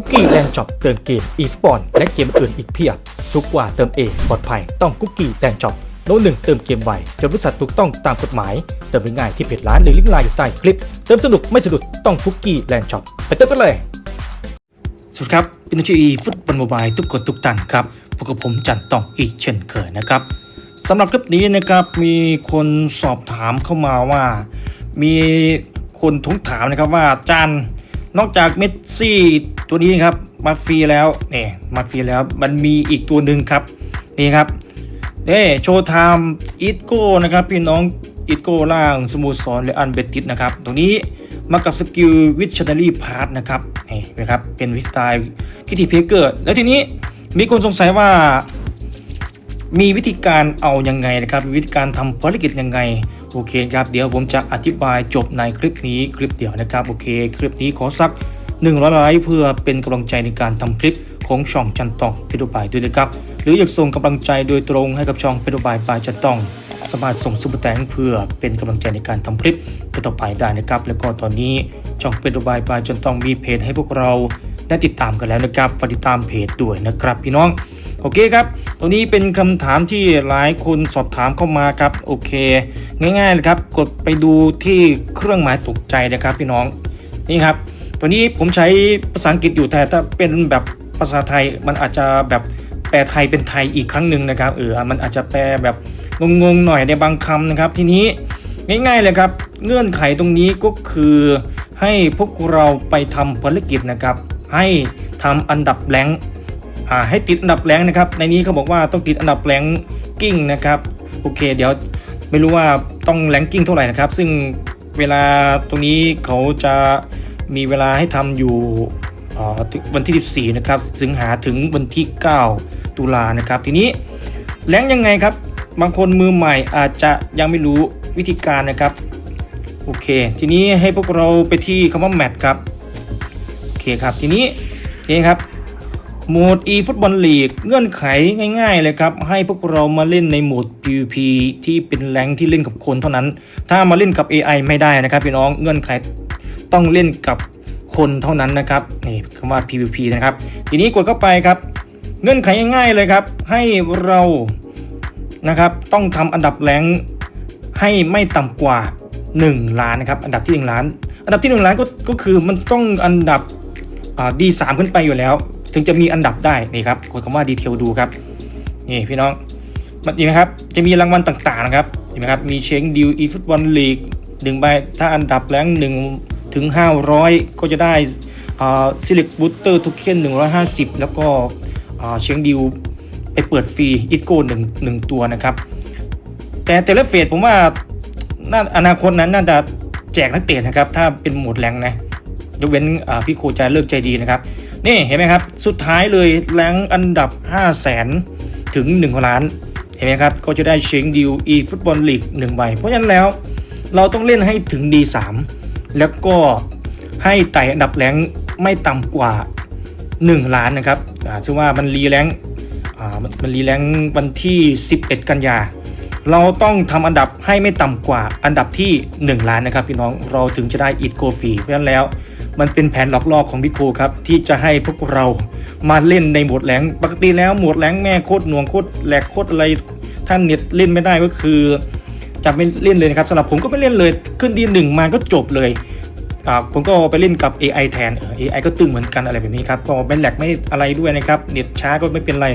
คุกกี้แลนด์ช็อปเติมเกมอีฟบอลและเกมอื่นอีกเพียบ ทุกว่าเติมเองปลอดภัยต้องคุกกี้แลนด์ช็อปโน้ตหนึ่งเติมเกมไวจนบริษัทถูกต้องตามกฎหมาย เติมง่ายที่เพจร้านหรือลิงก์ไลน์อยู่ใต้คลิป เติมสนุกไม่สะดุดต้องคุกกี้แลนด์ช็อปไปเติมกันเลย สวัสดีครับอินทีฟุตบอลโมบายทุกคนทุกท่านครับพบกับผมจันต้องอีกเช่นเคยนะครับสำหรับคลิปนี้นะครับมีคนสอบถามเข้ามาว่า มีคนทวงถามนะครับว่าจัน นอกจากเมสซี่ตัวนี้ครับมาฟรีแล้วนี่มาฟรีแล้วมันมีอีกตัวหนึ่งครับนี่ครับเด้โชว์ไทม์อิทโก้นะครับพี่น้องอิทโก้ล่างสมูทรและอันเบติสนะครับตรงนี้มากับสกิลวิชนารีพาร์ทนะครับนี่นะครับเป็นวิสไตล์คิทีเพเกอร์แล้วทีนี้มีคนสงสัยว่ามีวิธีการเอายังไงนะครับวิธีการทำภารกิจยังไง โอเคครับเดี๋ยวผมจะอธิบายจบในคลิปนี้คลิปเดียวนะครับโอเค คลิปนี้ขอสัก100ไลค์เพื่อเป็นกำลังใจในการทำคลิปของช่องจันตองเพดบายด้วยนะครับ หรืออยากส่งกำลังใจโดยตรงให้กับช่องเพดบายบายจันตองสามารถส่งซุปเปอร์แตงเพื่อเป็นกำลังใจในการทำคลิปต่อไปได้นะครับ แล้วก็ตอนนี้ช่องเป็นบายบายจนตองมีเพจให้พวกเราได้ติดตามกันแล้วนะครับฝากติดตามเพจด้วยนะครับพี่น้องโอเคครับ ตรงนี้เป็นคำถามที่หลายคนสอบถามเข้ามาครับโอเค ง่ายๆเลยครับ กดไปดูที่เครื่องหมายตกใจนะครับพี่น้องนี่ครับตัวนี้ผมใช้ภาษาอังกฤษอยู่แต่ถ้าเป็นแบบภาษาไทยมันอาจจะแบบแปลไทยเป็นไทยอีกครั้งหนึ่งนะครับเออมันอาจจะแปลแบบงงๆหน่อยในบางคำนะครับ ทีนี้ง่ายๆเลยครับ เงื่อนไขตรงนี้ก็คือให้พวกเราไปทำภารกิจนะครับ ให้ทำอันดับแรงค์ ให้ติดอันดับแรงนะครับ ในนี้เขาบอกว่าต้องติดอันดับแรงกิ้งนะครับโอเค เดี๋ยวไม่รู้ว่าต้องแรงกิ้งเท่าไหร่นะครับ ซึ่งเวลาตรงนี้เขาจะมีเวลาให้ทำอยู่วันที่ 14 นะครับสิงหาถึงวันที่ 9 ตุลานะครับ ทีนี้แรงยังไงครับ บางคนมือใหม่อาจจะยังไม่รู้วิธีการนะครับ โอเค ทีนี้ให้พวกเราไปที่คำว่าแมตช์ครับ โอเคครับ ทีนี้นี่ครับ โหมด e ฟุตบอลลีกเงื่อนไขง่ายๆเลยครับ ให้พวกเรามาเล่นในโหมด PVP ที่เป็นแรงที่เล่นกับคนเท่านั้น ถ้ามาเล่นกับ AI ไม่ได้นะครับพี่น้องเงื่อนไขต้องเล่นกับคนเท่านั้นนะครับนี่คำว่า PVP นะครับ ทีนี้กดเข้าไปครับ เงื่อนไขง่ายๆเลยครับ ให้เรานะครับต้องทำอันดับแรงให้ไม่ต่ำกว่า 1 ล้านนะครับอันดับที่ 1 ล้าน อันดับที่ 1 ล้านก็ก็คือมันต้องอันดับดีสามขึ้นไปอยู่แล้ว ถึงจะมีอันดับได้นี่ครับกดคำว่าดีเทลดูครับนี่พี่น้องมันนี่นะครับจะมีรางวัลต่างๆนะครับเห็นไหมครับมีเชงดิวอีฟุตบอลลีกหนึ่งใบถ้าอันดับแรงหนึ่งถึง 500 ก็จะได้ซิลิกบูตเตอร์ทุกเคน150 แล้วก็เชงดิวไปเปิดฟรีอิทโก้หนึ่งหนึ่งตัวนะครับ แต่แต่ละเฟสผมว่าน่าอนาคตนั้นน่าจะแจกนักเตะนะครับ ถ้าเป็นหมดแรงนะยกเว้นพี่โคจะเลิกใจดีนะครับ นี่เห็นไหมครับ สุดท้ายเลยแรงอันดับ 5 0 0แสนถึง1ล้าน เห็นไหมครับ ก็จะได้เชงดิวอีฟุตบอลลีก1ใบ เพราะฉะนั้นแล้วเราต้องเล่นให้ถึง D3 แล้วก็ให้ไต่อันดับแรงไม่ต่ำกว่า 1 ล้านนะครับซึ่งว่ามันรีแรงอ่ามันรีแรงวันที่ 11 กันยา เราต้องทำอันดับให้ไม่ต่ำกว่าอันดับที่ 1 ล้านนะครับพี่น้องเราถึงจะได้อิดโกฟีเพราะฉะนั้นแล้ว มันเป็นแผนหลอกล่อของพี่โคครับที่จะให้พวกเรามาเล่นในโหมดแรงปกติแล้วโหมดแรงแม่โคตรหน่วงโคตรแหลกโคตรอะไรท่านเน็ตเล่นไม่ได้ก็คือจะไม่เล่นเลยนะครับสำหรับผมก็ไม่เล่นเลยขึ้นดีหนึ่งมาก็จบเลยอ่าผมก็ไปเล่นกับ AI แทนเออ AI ก็ตึงเหมือนกันอะไรแบบนี้ครับก็ไม่แหลกไม่อะไรด้วยนะครับเน็ตช้าก็ไม่เป็นไร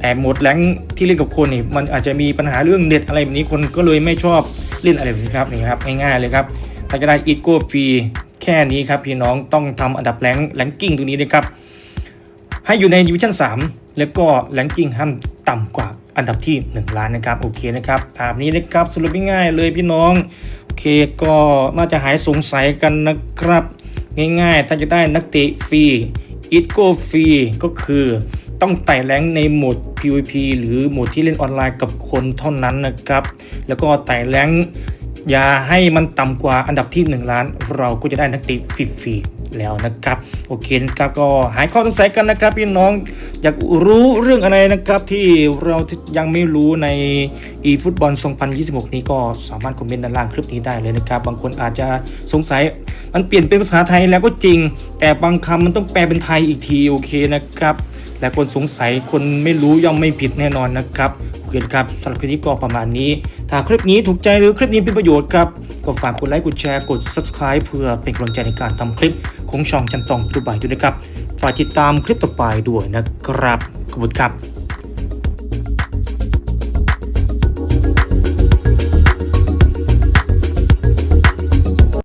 แต่โหมดแรงที่เล่นกับคนนี่มันอาจจะมีปัญหาเรื่องเน็ตอะไรแบบนี้คนก็เลยไม่ชอบเล่นอะไรแบบนี้ครับนี่ครับง่ายๆเลยครับถ้าจะได้อีโก้ฟรี แค่นี้ครับพี่น้องต้องทำอันดับแรงแรงกิ้งตรงนี้นะครับ ให้อยู่ในดิวิชั่น3 แล้วก็แรงกิ้งห้ามต่ำกว่าอันดับที่ 1 ล้านนะครับโอเคนะครับตามนี้นะครับสรุปง่ายๆเลยพี่น้องโอเคก็น่าจะหายสงสัยกันนะครับ ง่ายๆ ถ้าจะได้นักเตะฟรีอิทโกฟรีก็คือต้องไต่แรงในโหมด PVP หรือโหมดที่เล่นออนไลน์กับคนเท่านั้นนะครับ แล้วก็ไต่แรง อย่าให้มันต่ำกว่าอันดับที่ 1 ล้าน เราก็จะได้นักเตะฟรีๆแล้วนะครับ โอเคนะครับก็หายข้อสงสัยกันนะครับพี่น้องอยากรู้เรื่องอะไรนะครับที่เรายังไม่รู้ใน e ฟุตบอล 2026 นี้ก็สามารถคอมเมนต์ด้านล่างคลิปนี้ได้เลยนะครับ บางคนอาจจะสงสัยมันเปลี่ยนเป็นภาษาไทยแล้วก็จริง แต่บางคำมันต้องแปลเป็นไทยอีกทีโอเคนะครับ และคนสงสัยคนไม่รู้ย่อมไม่ผิดแน่นอนนะครับโอเคครับสำหรับคลิปนี้ก็ประมาณนี้ ถ้าคลิปนี้ถูกใจหรือคลิปนี้เป็นประโยชน์ครับก็ฝากกดไลค์กดแชร์กด subscribe เพื่อเป็นกำลังใจในการทำคลิปของช่องจันตองดูใบด้วยนะครับฝากติดตามคลิปต่อไปด้วยนะครับขอบคุณครับ